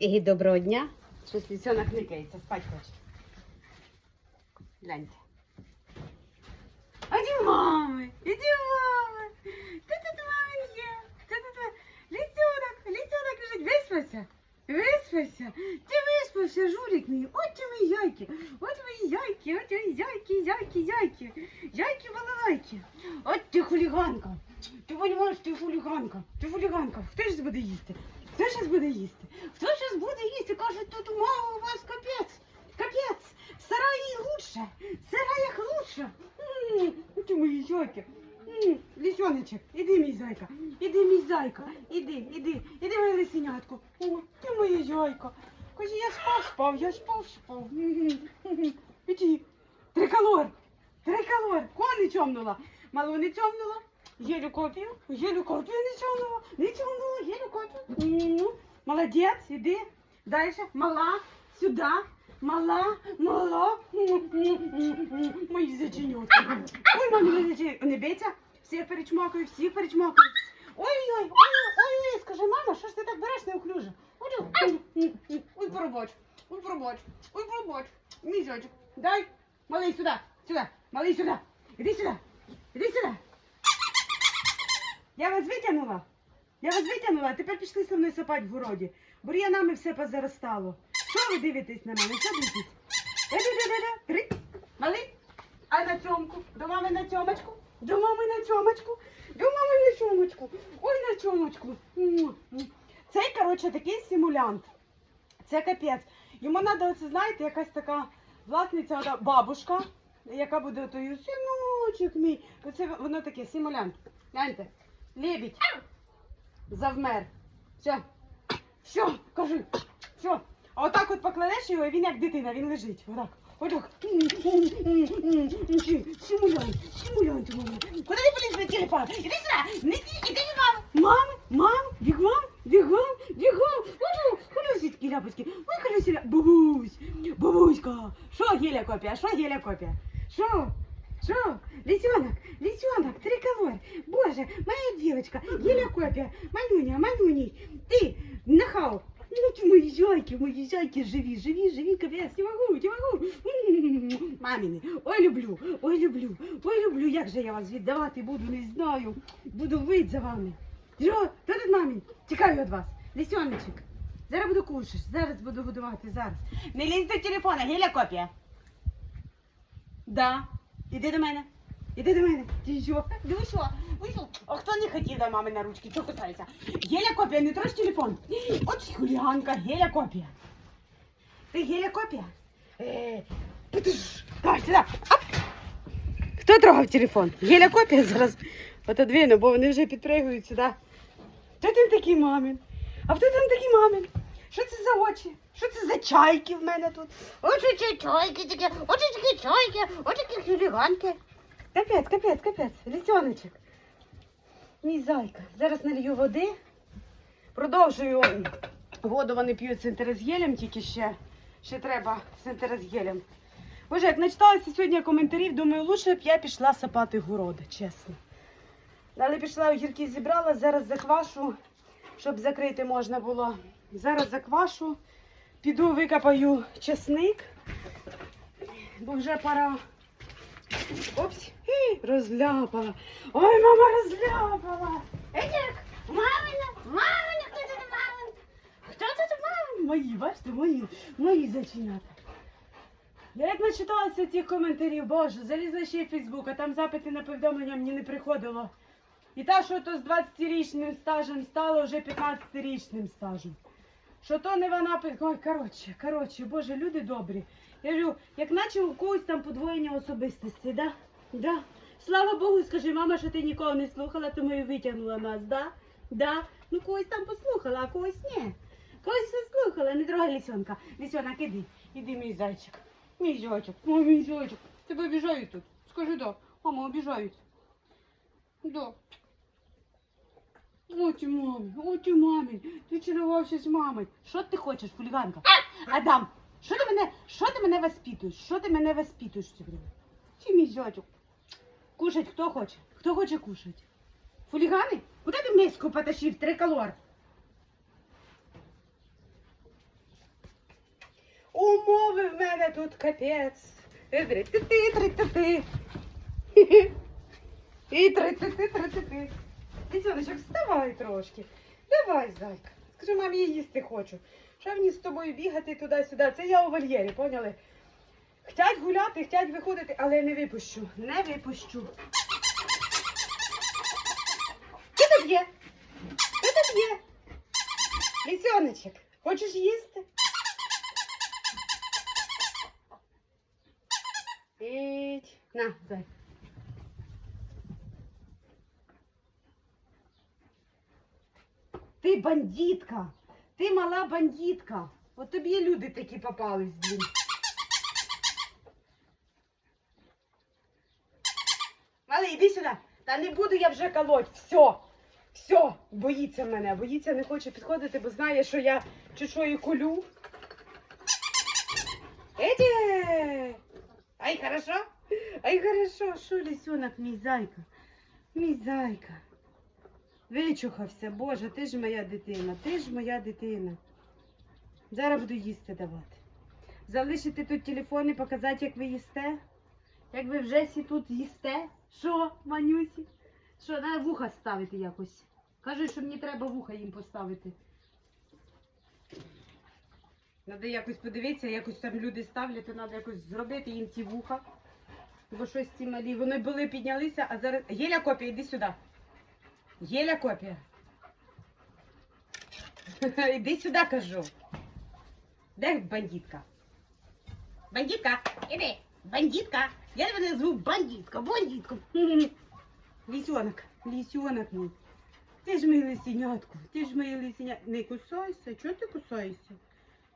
І доброго дня. Щось лісьонок никається, спать хоче. Гляньте. Іди мами, іди мами. Ти тут мамин є. Ти тут лісьонок, лісьонок лежить. Виспався? Виспався? Ти виспався, жулік мій. От мої яйки. От мої яйки, от мої яйки, яйки, яйки. Яйки балалайки. От ти хуліганка. Ти розумієш, ти хуліганка. Ти хуліганка. Хто ж буде їсти? Хто зараз буде їсти? Хто зараз буде їсти? Кажуть, тут мало у вас капець. Капець. В сараї лучше. В сараях лучше. Ти мої зайки. М, Лисеночек, іди, мій зайка. Іди, мій зайка. Іди, іди, іди, моє лисенятко. Ти моя зайка. Каже, я спав, спав, я спав, спав. Іди. Триколор. Триколор. Кого не чомнула? Малу не чомнула? Еле копию, еле копию не тянула, не тянула, еле копию. Ну, молодец, иди. Дальше, мала, сюда, мала, мала. Мої. Ой, мамі, не зачинютки. Не бейся, всіх перечмакаю, всіх перечмакаю. Ой-ой, ой-ой, скажи, мама, що ж ти так береш неуклюже? Ой, пробач, ой, пробач, ой, пробач. Мій зайчик, дай, малий сюди, сюди, малий сюди. Іди сюди, іди сюди. Я вас витягнула. Я вас витягнула, тепер пішли со мною сапати в городі. Бур'янами все позаростало. Що ви дивитесь на мене? Що дивитесь? Три. Малий. А на цьомку? До мами на цьомочку? До мами на цьомочку? До мами на цьомочку. Ой, на цьомочку. Цей, коротше, такий симулянт. Це капець. Йому треба, оце, знаєте, якась така власниця, бабушка, яка буде отою синочок мій. Оце воно таке, симулянт. Гляньте. Лебідь. Завмер. Все. Все, кажи. Все. А отак от покладеш його, і він як дитина, він лежить. Отак. Отак. Симулянт. Симулянт у мене. Куди ти поліз на телефон? Іди сюди. Не іди, іди до мами. Мами, мам, бігом, бігом, бігом. Ходу ляпочки. Ой, сіля. Бабусь, бабуська. Що геля копія? Що геля копія? Що? Що? Лисенок, лисенок, триколор. Боже, моя девочка, Геля копия. Манюня, Манюней, ты, нахал. Ну, ты мои зайки, мои зайки, живи, живи, живи, капец, не могу, не могу. М, Мамины, ой, люблю, ой, люблю, ой, люблю, як же я вас віддавати буду, не знаю. Буду вить за вами. Що, хто тут мамін? Тікаю від вас. Лисеночек, зараз буду кушати, зараз буду годувати, зараз. Не лізь до телефона, Геля копія. Да. Іди до мене. Іди до мене. Ти що? Ну що? Ви? А хто не хотів до мами на ручки? Чого кусається? Геля копія, не трось телефон. От хуліганка, геля копія. Ти геля копія? Е. Давай сюди. Оп. Хто трогав телефон? Геля копія зараз отодвину, бо вони вже підпригують сюди. Хто ти такий мамин? А хто там такий мамин? Що це за очі? Що це за чайки в мене тут? Ці чайки такі, очі такі чайки, очі такі хуліганки. Капець, капець, капець, лісьоночок. Мій зайка. Зараз налью води. Продовжую. Воду вони п'ють з тільки ще, ще треба з. Боже, як начиталася сьогодні коментарів, думаю, лучше б я пішла сапати городи, чесно. Але пішла огірки зібрала, зараз заквашу, щоб закрити можна було. Зараз заквашу, піду викопаю чесник, бо вже пора. Опс, розляпала. Ой, мама розляпала. Едік, мамина, мамина, хто тут мамин? Хто тут мамин? Мої, бачите, мої, мої зачинята. Я як начиталася цих коментарів, боже, залізла ще в Фейсбук, а там запити на повідомлення мені не приходило. І та, що то з 20-річним стажем стало вже 15-річним стажем. Що то не вона пи- Ой, коротше, коротше, боже, люди добрі. Я кажу, як наче у когось там подвоєння особистості, да? Да. Слава Богу, скажи, мама, що ти нікого не слухала, тому і витягнула нас, да? Да. Ну когось там послухала, а когось ні. Когось послухала, не трогай лісенка. Лісенок, іди, іди, мій зайчик. Мій зайчик, ой, мій зайчик. Тебе обіжають тут. Скажи, да. Мама, обіжають. Да. Ой, ти мамі, ой, ти мамі, ти чарувався з мамою. Що ти хочеш, хуліганка? Адам, що ти мене, що ти мене воспитуєш? Що ти мене воспитуєш все время? Чи мій зятюк? Кушать хто хоче? Хто хоче кушать? Хулігани? Куди ти миску потащив, триколор? Умови в мене тут капець. Три-ти-ти. І три-ти-ти, три-ти-ти. Лісоночок, вставай трошки. Давай, зайка. Скажи, мамі, я їсти хочу. Що мені з тобою бігати туди-сюди? Це я у вольєрі, поняли? Хотять гуляти, хотять виходити, але я не випущу. Не випущу. Що тут є? Що тут є? Лісьоночок, хочеш їсти? Іть. На, зай. Ти бандитка. Ти мала бандитка. От тобі люди такі попались, блін. Малий, іди сюди. Та не буду я вже колоть. Все. Все. Боїться мене. Боїться, не хоче підходити, бо знає, що я чужою колю. Эти! Ай, хорошо? Ай, хорошо. Що, лисенок, мій зайка? Мій зайка. Вичухався, Боже, ти ж моя дитина, ти ж моя дитина. Зараз буду їсти давати. Залишити тут телефон і показати, як ви їсте. Як ви вже всі тут їсте. Що, манюсі? Що, треба вуха ставити якось. Кажуть, що мені треба вуха їм поставити. Треба якось подивитися, якось там люди ставлять, то треба якось зробити їм ті вуха. Бо щось ці малі. Вони були, піднялися, а зараз. Єля копія, іди сюди. Єля копія. Іди сюди, кажу. Де бандитка? Бандитка, іди, бандитка. Я тебе назву бандитка, бандитка. Лісенок, лісенок мій. Ти ж мій лисенятку, ти ж мій лисенятку. Не кусайся, чого ти кусаєшся?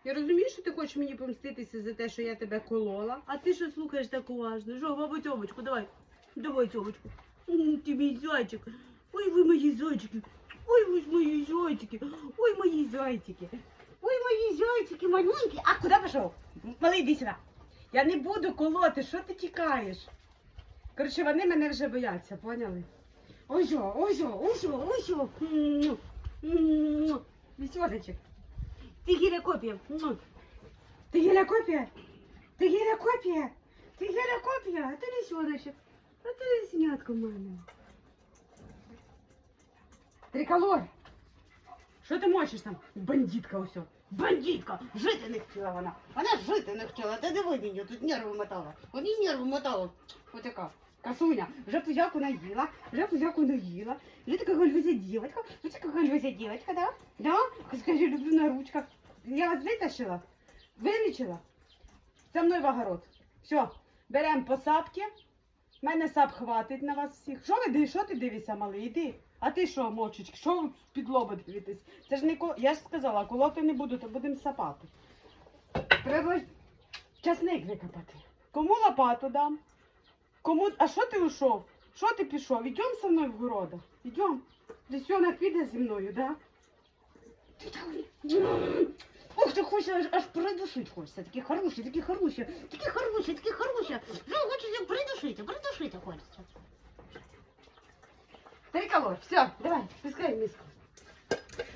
Я розумію, що ти хочеш мені помститися за те, що я тебе колола. А ти що слухаєш так уважно? Жо, бабу тьомочку, давай. Давай, тьомочку. Ти мій. Ой, ви мої зайчики. Ой, ви ж мої зайчики. Ой, мої зайчики. Ой, мої зайчики маленькі. А куди пішов? Малий, іди сюди. Я не буду колоти, що ти тікаєш? Коротше, вони мене вже бояться, поняли? Ой, що, ой, що, ой, що, ой, м, Вісьоричок. Ти гірякопія. Ти гірякопія? Ти гірякопія? Ти гірякопія? А ти лісьоночок. А ти ліснятко в. Триколор. Що ти мочиш там? Бандитка усе. Бандитка! Жити не хотіла вона. Вона жити не хотіла. Та диви її, тут нерви мотала. Вони нерви мотала. Отака. Красуня, вже пузяку наїла, вже пузяку наїла. Вже така гальвузя дівочка, вже така гальвузя дівочка, да? Да? Скажи, люблю на ручках. Я вас витащила, вилічила. Це мною в огород. Все, беремо по сапки. В мене сап хватить на вас всіх. Що ви? Що ти дивишся, малий? Іди. А ти що, мочечки? Що під лоба дивитесь? Це ж не ко... Я ж сказала, колоти не буду, то будемо сапати. Треба часник викопати. Кому лопату дам? Кому. А що ти ушов? Що ти пішов? Ідем со мною в города. Ідем. Лисенок піде зі мною, да? Ти Ух, ти хочеш аж, аж придушить хочеться. Такі хороші, такі хороші, такі хороші, такі хороші. Ну, хочеться придушити, придушити хочеться. Триколор, все, давай, пускай миску.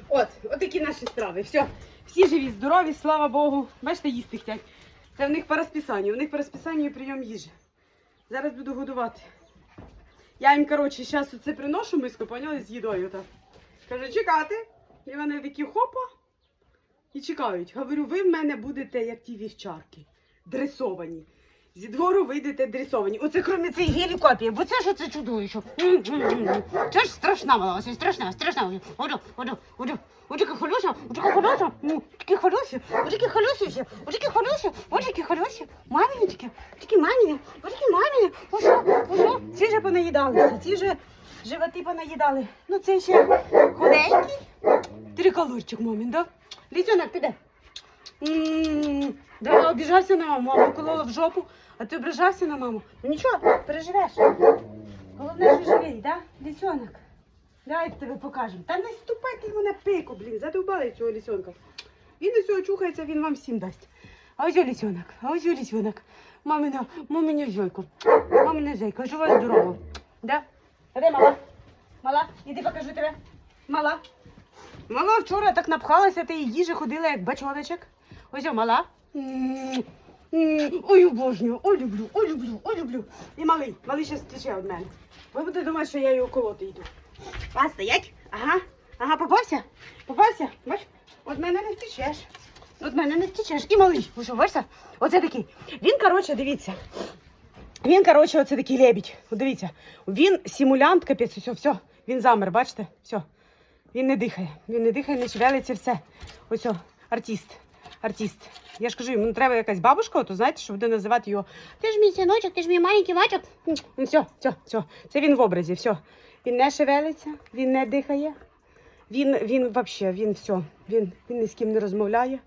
От, от такі наші страви. Все. Всі живі, здорові, слава Богу. Бачите, їсти хотять. Це в них по розписанню. У них по розписанню прийом їжі. Зараз буду годувати. Я їм, коротше, зараз оце приношу миску, поняли, з їдою. Так. Кажу, чекати. І вони такі хопа. І чекають. Говорю, ви в мене будете як ті вівчарки, дресовані. Зі двору вийдете дресовані. Оце крім цієї гелікопії, бо це ж оце чудовище. Це ж страшна вона, ось страшна, страшна. Оду, оду, оду. Ось такі хороші, ось такі хороші, такі хороші, ось такі хороші ось такі хороші, ось такі хороші, мамінечки, такі маміні, ось такі маміні, ось, ось, ці вже понаїдалися, ці вже животи понаїдали. Ну це ще худенький, триколорчик мамін, да? Лісенок, піде. М, Да, обіжався на маму, маму колола в жопу, а ти ображався на маму. Ну нічого, переживеш. Головне, що живий, да? Лісенок. Давай тебе покажемо. Та не ступайте йому на пику, блін, задовбали цього лісенка. Він із цього чухається, він вам всім дасть. А ось лісенок, а ось лісенок. Мамина, маминя зойку. Маминя зойка, жива здорова. Да? А де мала? Мала, іди покажу тебе. Мала. Мала вчора так напхалася тієї їжі, ходила як бачоночок. Ось о, мала. Ой, обожнюю, ой, люблю, ой, люблю, ой, люблю. І малий, малий ще тече від мене. Ви будете думати, що я його колоти йду. А, стоять? Ага, ага, попався? Попався? Бач? От мене не втечеш. От мене не втечеш. І малий. Ви що? Оце такий. Він, коротше, дивіться. Він, коротше, оце такий лебідь. Дивіться. Він симулянт, капець, все, все. Він замер, бачите? Все. Він не дихає. Він не дихає, не шевелиться, все. Ось о, артист. Артист. Я ж кажу, йому треба якась бабушка, то знаєте, що буде називати його. Ти ж мій синочок, ти ж мій маленький мачок. Ну, все, все, все. Це він в образі, все. Він не шевелиться, він не дихає. Він, він взагалі, він все. Він, він ні з ким не розмовляє.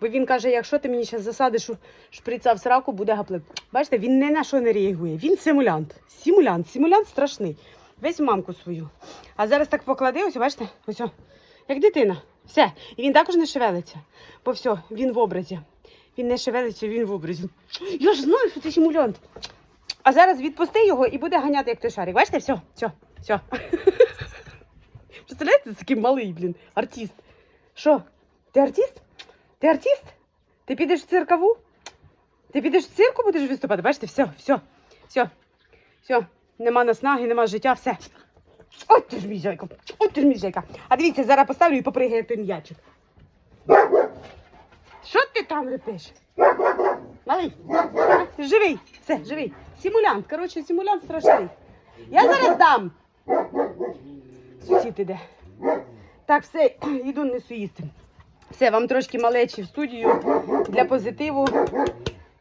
Бо він каже, якщо ти мені зараз засадиш шприца в сраку, буде гаплик. Бачите, він ні на що не реагує. Він симулянт. Симулянт. Симулянт страшний. Весь мамку свою. А зараз так поклади, ось, бачите, ось, як дитина. Все. І він також не шевелиться. Бо все, він в образі. Він не шевелиться, він в образі. Я ж знаю, що це симулянт. А зараз відпусти його і буде ганяти, як той шарик. Бачите, все, все, все. Представляєте, такий малий, блін, артист. Що? Ти артист? Ти артист? Ти підеш в циркову? Ти підеш в цирку, будеш виступати? Бачите, все, все, все, все. Нема наснаги, нема життя, все. От ти ж мій зайка, от ти ж мій зайка. А дивіться, зараз поставлю і попригає той м'ячик. Що ти там репиш? Малий, живий, все, живий. Симулянт, коротше, симулянт страшний. Я зараз дам. Сусід іде. Так, все, йду несу їсти. Все, вам трошки малечі в студію для позитиву.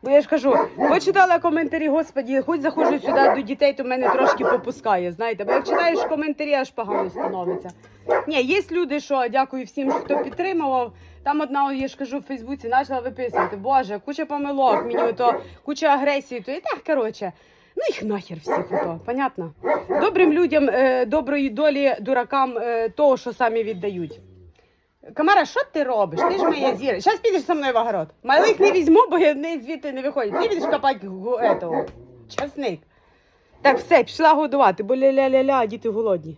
Бо я ж кажу, хоч читала коментарі, господі, хоч заходжу сюди до дітей, то мене трошки попускає. Знаєте, бо як читаєш коментарі, аж погано становиться. Ні, є люди, що дякую всім, хто підтримував. Там одна, я ж кажу, в Фейсбуці почала виписувати, боже, куча помилок, мені то куча агресії, то і так, коротше. Ну їх нахер всіх ото, понятно? Добрим людям е, доброї долі, дуракам е, того, що самі віддають. Камара, що ти робиш? Ти ж моя зіра. Зараз підеш зі мною в огород. Малих не візьму, бо вони звідти не виходять. Ти підеш копати етого, часник. Так, все, пішла годувати, бо ля-ля-ля-ля, діти голодні.